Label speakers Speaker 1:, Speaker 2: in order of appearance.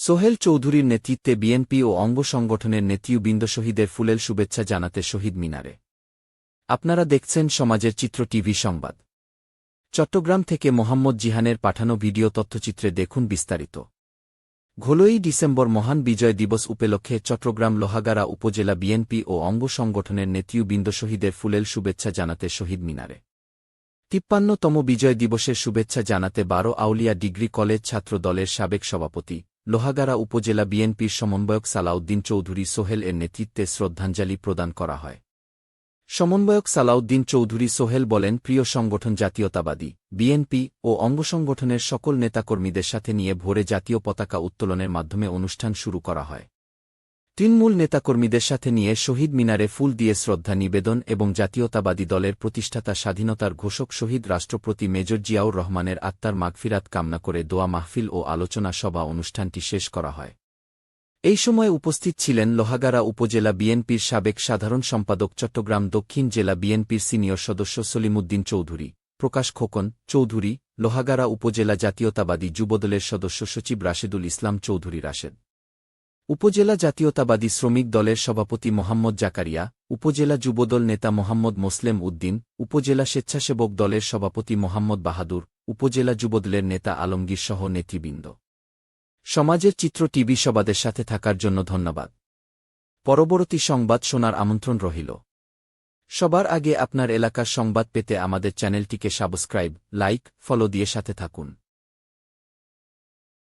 Speaker 1: সোহেল চৌধুরীর নেতৃত্বে বিএনপি ও অঙ্গ সংগঠনের নেতৃবৃন্দ শহীদের ফুলেল শুভেচ্ছা জানাতে শহীদ মিনারে। আপনারা দেখছেন সমাজের চিত্র টিভি সংবাদ। চট্টগ্রাম থেকে মোহাম্মদ জিহানের পাঠানো ভিডিও তথ্যচিত্রে দেখুন বিস্তারিত। ঘোলই ডিসেম্বর মহান বিজয় দিবস উপলক্ষে চট্টগ্রাম লোহাগাড়া উপজেলা বিএনপি ও অঙ্গ সংগঠনের নেতৃবৃন্দ শহীদের ফুলেল শুভেচ্ছা জানাতে শহীদ মিনারে। তিপ্পান্নতম বিজয় দিবসের শুভেচ্ছা জানাতে বারো আউলিয়া ডিগ্রি কলেজ ছাত্র দলের সাবেক সভাপতি লোহাগাড়া উপজেলা বিএনপির সমন্বয়ক সালাউদ্দিন চৌধুরী সোহেল এর নেতৃত্বে শ্রদ্ধাঞ্জলি প্রদান করা হয়। সমন্বয়ক সালাউদ্দিন চৌধুরী সোহেল বলেন, প্রিয় সংগঠন জাতীয়তাবাদী, বিএনপি ও অঙ্গসংগঠনের সকল নেতাকর্মীদের সাথে নিয়ে ভোরে জাতীয় পতাকা উত্তোলনের মাধ্যমে অনুষ্ঠান শুরু করা হয়। তৃণমূল নেতাকর্মীদের সাথে নিয়ে শহীদ মিনারে ফুল দিয়ে শ্রদ্ধা নিবেদন এবং জাতীয়তাবাদী দলের প্রতিষ্ঠাতা স্বাধীনতার ঘোষক শহীদ রাষ্ট্রপতি মেজর জিয়াউর রহমানের আত্মার মাগফিরাত কামনা করে দোয়া মাহফিল ও আলোচনা সভা অনুষ্ঠানটি শেষ করা হয়। এই সময় উপস্থিত ছিলেন লোহাগাড়া উপজেলা বিএনপির সাবেক সাধারণ সম্পাদক চট্টগ্রাম দক্ষিণ জেলা বিএনপির সিনিয়র সদস্য সলিমুদ্দিন চৌধুরী, প্রকাশ খোকন চৌধুরী, লোহাগাড়া উপজেলা জাতীয়তাবাদী যুবদলের সদস্য সচিব রাশেদুল ইসলাম চৌধুরী রাশেদ। উপজেলা জাতীয়তাবাদী শ্রমিক দলের সভাপতি মোহাম্মদ জাকারিয়া, উপজেলা যুবদল নেতা মোহাম্মদ মোসলেম উদ্দিন, উপজেলা স্বেচ্ছাসেবক দলের সভাপতি মোহাম্মদ বাহাদুর, উপজেলা যুবদলের নেতা আলমগীর সহ নেতৃবৃন্দ। সমাজের চিত্র টিভি সবাদের সাথে থাকার জন্য ধন্যবাদ। পরবর্তী সংবাদ শোনার আমন্ত্রণ রহিল। সবার আগে আপনার এলাকার সংবাদ পেতে আমাদের চ্যানেলটিকে সাবস্ক্রাইব, লাইক, ফলো দিয়ে সাথে থাকুন।